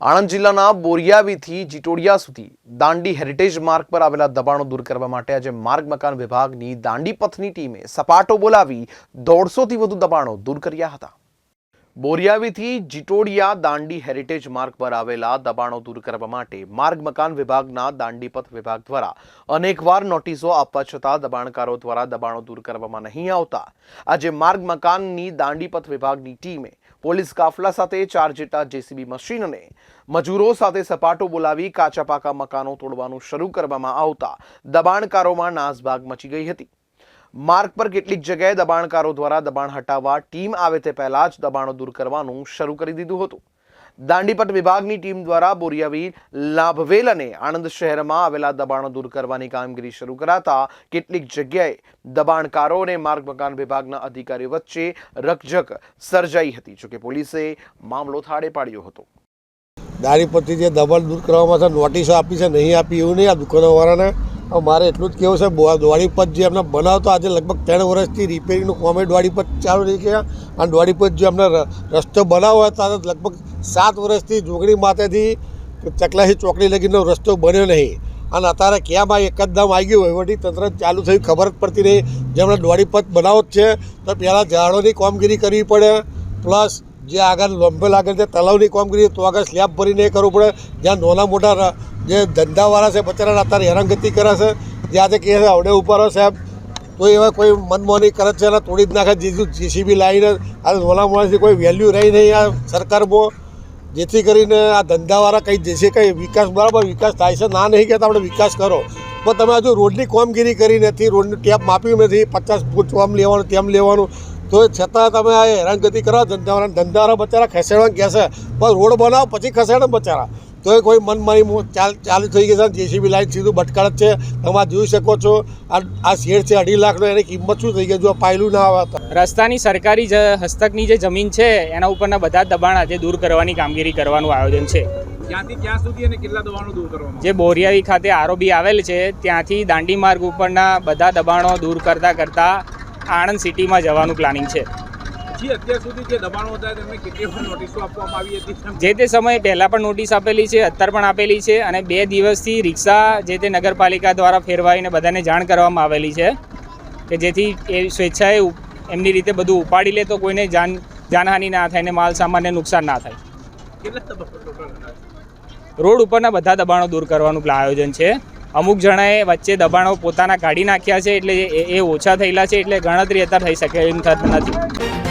આણંદ જિલ્લાના બોરિયાવીથી જીટોડિયા સુધી દાંડી હેરિટેજ માર્ગ પર આવેલા દબાણો દૂર કરવા માટે આજે માર્ગ મકાન વિભાગની દાંડી પથની ટીમે સપાટો બોલાવી દોઢસોથી વધુ દબાણો દૂર કર્યા હતા. બોરિયાવીથી જીટોડિયા દાંડી હેરિટેજ માર્ગ પર આવેલા દબાણો દૂર કરવા માટે માર્ગ મકાન વિભાગના દાંડીપથ વિભાગ દ્વારા અનેકવાર નોટિસો આપવા છતાં દબાણકારો દ્વારા દબાણો દૂર કરવામાં નહીં આવતા. આજે માર્ગ મકાનની દાંડીપથ વિભાગની ટીમે પોલીસ કાફલા સાથે ચાર જેટલા જેસીબી મશીન અને મજૂરો સાથે સપાટો બોલાવી કાચા પાકા મકાનો તોડવાનું શરૂ કરવામાં આવતા દબાણકારોમાં નાસભાગ મચી ગઈ હતી. માર્ગ પર કેટલીક જગ્યાએ દબાણકારો દ્વારા દબાણ હટાવવા ટીમ આવે તે પહેલા જ દબાણો દૂર કરવાનું શરૂ કરી દીધું હતું. દાંડીપટ વિભાગની ટીમ દ્વારા બોરિયાવી લાભવેલ અને આણંદ શહેરમાં આવેલા દબાણો દૂર કરવાની કામગીરી શરૂ કરાતા કેટલીક જગ્યાએ દબાણકારો અને માર્ગ મકાન વિભાગના અધિકારીઓ વચ્ચે રકઝક સર્જાઈ હતી, જોકે પોલીસે મામલો થાળે પાડ્યો હતો. દાંડીપટથી જે દબાણ દૂર કરવામાં નોટિસો આપી છે, નહીં આપી, એવું નહીં. આ દુકાનોવાળાને મારે એટલું જ કહેવું છે દ્વાડીપત જે એમને બનાવતો આજે લગભગ ત્રણ વર્ષથી રિપેરિંગનું કોમે દ્વાડીપત ચાલુ રહી ગયા અને દ્વાડીપત જે એમને રસ્તો બનાવ્યો હતો ત્યારે લગભગ સાત વર્ષથી જોગણી માથેથી ચકલાસી ચોકડી લગીનો રસ્તો બન્યો નહીં. અને અત્યારે ક્યાંમાં એક જ એકદમ આવી ગયું, વહીવટી તંત્ર ચાલુ થયું, ખબર જ પડતી નહીં. જેમણે દ્વાડીપત બનાવો જ છે, તો પહેલાં ઝાડોની કામગીરી કરવી પડે, પ્લસ જે આગળ લોંબેલ આગળ જે તલાવની કામગીરી તો આગળ સ્લેબ ભરીને એ કરવું પડે. જ્યાં નાના મોટા જે ધંધાવાળા છે બચારા અત્યારે હેરાનગતિ કરે છે. જે આજે કહે છે, આવડે ઉપર હો સાહેબ. તો એવા કોઈ મનમોની કરે છે, એને તોડી જ નાખે જેથી જીસીબી લાવીને આ નાના માણસની કોઈ વેલ્યુ રહી નહીં આ સરકારમાં. જેથી કરીને આ ધંધાવાળા કંઈ જે કંઈ વિકાસ, બરાબર વિકાસ થાય છે, ના નહીં કહેતા, આપણે વિકાસ કરો. પણ તમે હજુ રોડની કામગીરી કરી નથી, રોડનું ટેપ માપ્યું નથી, પચાસ ફૂટ આમ લેવાનું, તેમ લેવાનું. તો છતાં તમે આ હેરાનગતિ કરો ધંધાવાળા ધંધાવાળા બચારા ખસેડવાનું કહેશે. પણ રોડ બનાવો પછી ખસેડે બચારા. તો એ કોઈ મનમાની ચાલ ચાલુ થઈ ગઈ છે. જેસીબી લાઈન સીધું ભટકાળ જ છે. તમે જોઈ શકો છો. આ આ શેડ છે અઢી લાખનો એની કિંમત શું થઈ ગઈ? જો પાયલું ના આવે રસ્તાની સરકારી જ- હસ્તકની જે જમીન છે એના ઉપરના બધા જ દબાણ આજે દૂર કરવાની કામગીરી કરવાનું આયોજન છે. જે બોરિયાવી ખાતે આરોબી આવેલ છે ત્યાંથી દાંડી માર્ગ ઉપરના બધા દબાણો દૂર કરતાં કરતાં આણંદ સિટીમાં જવાનું પ્લાનિંગ છે. જી તે સમયે પહેલાં પણ નોટિસ આપેલી છે અત્યારે પણ આપેલી છે અને બે દિવસથી રિક્ષા જે તે નગરપાલિકા દ્વારા ફેરવાઈને બધાને જાણ કરવામાં આવેલી છે કે જેથી એ સ્વેચ્છાએ એમની રીતે બધું ઉપાડી લે તો કોઈને જાન જાનહાનિ ના થાય ને માલ સામાનને નુકસાન ના થાય. રોડ ઉપરના બધા દબાણો દૂર કરવાનું આયોજન છે. અમુક જણાએ વચ્ચે દબાણો પોતાના કાઢી નાખ્યા છે, એટલે એ ઓછા થયેલા છે, એટલે ગણતરી અત્યારે થઈ શકે એમ થતું નથી.